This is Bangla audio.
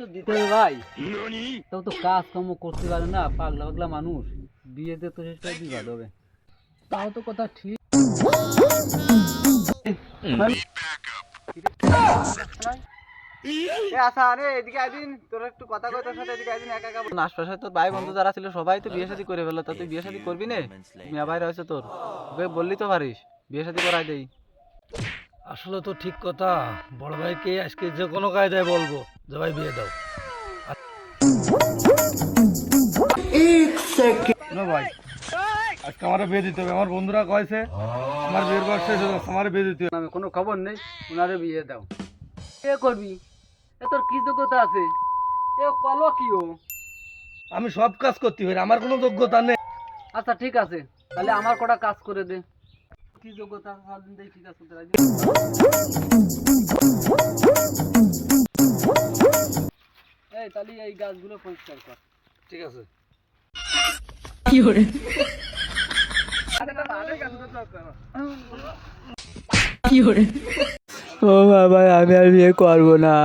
তো দিতে হবে ভাই তাও তো কাজ কর্ম করতে পারে না পাগলা পাগলা মানুষ। বিয়েতে তো শেষটা বিবাদ হবে। তাও তো কথা ঠিক। আশপাশে ভাই বন্ধু যারা ছিল সবাই তো বিয়ে শাদী করে ফেলো তা তুই বিয়ে শাদী করবি না? মিয়া ভাই রয়েছে তোর। ওকে বললি তো পারিস বিয়ে শাদী করাই দেই। আসলে তো ঠিক কথা বড় ভাইকে আজকে যে কোনো কায়দায় বলব যে ভাই বিয়ে দাও। না ভাই আজকে আমার বিয়ে দিতে হবে। আমার বন্ধুরা কয়েছে আমার বিয়ের বয়স শেষ হয়ে আমার বিয়ে দিতে হবে। নামে কোনো খবর নেই ওনারে বিয়ে দাও। এ করবি? এ তোর কি যোগ্যতা আছে? এ কলো কি ও? আমি সব কাজ করতে পারি আমার কোনো যোগ্যতা নেই। আচ্ছা ঠিক আছে। তাহলে আমার কটা কাজ করে দে। কি যোগ্যতা? আছে সারাদিন দেখি কি কাজ এই তাহলে এই গাছগুলো পরিষ্কার কর। ঠিক আছে। কি করে? কি করে? ও বাবা আমি আর বিয়ে করব না।